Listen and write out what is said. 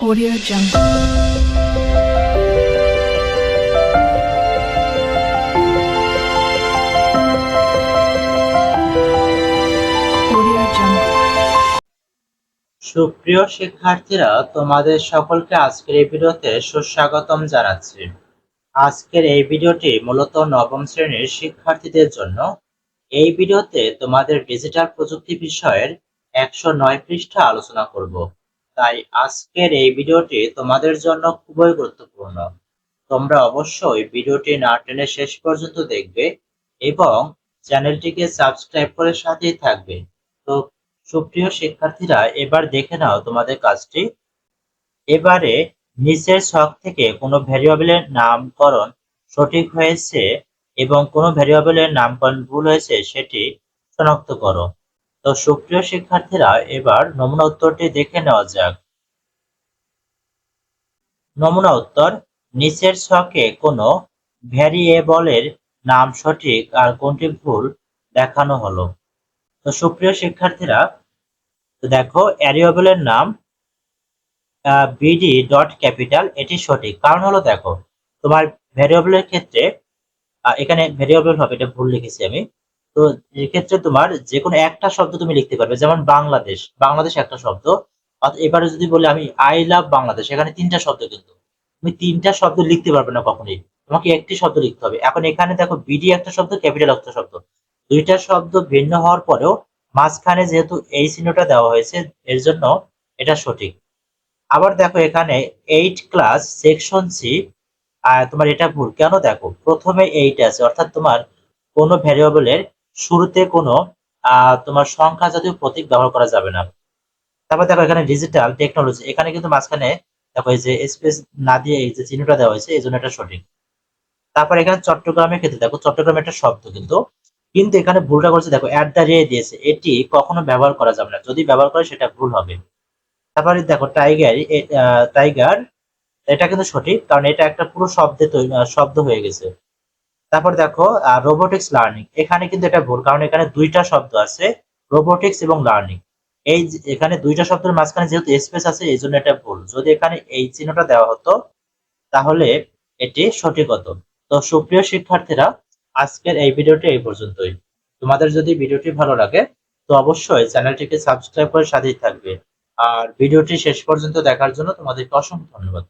Audio Jungle. সুপ্রিয় শিক্ষার্থীরা, তোমাদের সকলকে আজকের এই ভিডিওতে সুস্বাগতম জানাচ্ছি। আজকের এই ভিডিওটি মূলত নবম শ্রেণির শিক্ষার্থীদের জন্য। এই ভিডিওতে তোমাদের ডিজিটাল প্রযুক্তি বিষয়ের একশো নয় পৃষ্ঠা আলোচনা করব। তাই আজকের এই ভিডিওটি তোমাদের জন্য খুবই গুরুত্বপূর্ণ। তোমরা অবশ্যই ভিডিওটি না টেনে শেষ পর্যন্ত দেখবে এবং চ্যানেলটিকে সাবস্ক্রাইব করে সাথেই থাকবে। তো সুপ্রিয় শিক্ষার্থীরা, এবার দেখে নাও তোমাদের কাজটি। এবারে নিচের ছক থেকে কোনো ভ্যারিয়েবলের নামকরণ সঠিক হয়েছে এবং কোনো ভ্যারিয়েবলের নামকরণ ভুল হয়েছে সেটি শনাক্ত করো। তো সুপ্রিয় শিক্ষার্থীরা, এবার নমুনা উত্তরটি দেখে নেওয়া যাক। নমুনা উত্তর, নিচের ছকে কোনো ভ্যারিয়েবলের নাম সঠিক আর কোনটি ভুল দেখানো হলো। তো সুপ্রিয় শিক্ষার্থীরা দেখো ভ্যারিয়েবলের নাম বিডি ডট ক্যাপিটাল এটি সঠিক। কারণ হলো দেখো, তোমার ভ্যারিয়েবলের ক্ষেত্রে এখানে ভ্যারিয়েবল হবে, এটা ভুল লিখেছি আমি। তো এক্ষেত্রে তোমার যে কোনো একটা শব্দ তুমি লিখতে পারবে, যেমন বাংলাদেশ বাংলাদেশ একটা শব্দ। এবারে যদি বলি আমি আই লাভ বাংলাদেশ এখানে তিনটা শব্দ কিন্তু। তুমি তিনটা শব্দ লিখতে পারবে না কখনোই। তোমাকে একটি শব্দ লিখতে হবে। এখন এখানে দেখো বিডি একটা শব্দ, ক্যাপিটাল একটা শব্দ। দুইটা শব্দ ভিন্ন হওয়ার পরেও মাঝখানে যেহেতু এই চিহ্নটা দেওয়া হয়েছে, এর জন্য এটা সঠিক। আবার দেখো এখানে এইট ক্লাস সেকশন সি তোমার এটা ভুল। কেন দেখো? প্রথমে এইট আছে, অর্থাৎ তোমার কোনো ভ্যারিয়েবলের শুরুতে কোনো তোমার সংখ্যা জাতীয় প্রতীক ব্যবহার করা যাবে না। তারপর দেখো এখানে ডিজিটাল টেকনোলজি এখানে কিন্তু মাঝখানে দেখো এই যে স্পেস না দিয়ে এই যে চিহ্নটা দেওয়া হয়েছে, এই জন্য এটা সঠিক। তারপর এখানে চট্টগ্রামের ক্ষেত্রে দেখো চট্টগ্রাম একটা শব্দ কিন্তু কিন্তু এখানে ভুলটা করেছে দেখো অ্যাট দ্য রে দিয়েছে। এটি কখনো ব্যবহার করা যাবে না। যদি ব্যবহার করে সেটা ভুল হবে। তারপরে দেখো টাইগার টাইগার এটা কিন্তু সঠিক, কারণ এটা একটা পুরো শব্দে শব্দ হয়ে গেছে। তারপর দেখো রোবোটিক্স লার্নিং এখানে কিন্তু এটা ভুল, কারণ এখানে দুইটা শব্দ আছে রোবোটিক্স এবং লার্নিং এই এখানে দুইটা শব্দের মাঝখানে যেহেতু স্পেস আছে, এই জন্য এটা ভুল। যদি এখানে এই চিহ্নটা দেওয়া হতো, তাহলে এটি সঠিক হতো। তো সুপ্রিয় শিক্ষার্থীরা, আজকের এই ভিডিওটি এই পর্যন্তই। তোমাদের যদি ভিডিওটি ভালো লাগে, তো অবশ্যই চ্যানেলটিকে সাবস্ক্রাইব করে সাথেই থাকবে। আর ভিডিওটি শেষ পর্যন্ত দেখার জন্য তোমাদেরকে অসংখ্য ধন্যবাদ।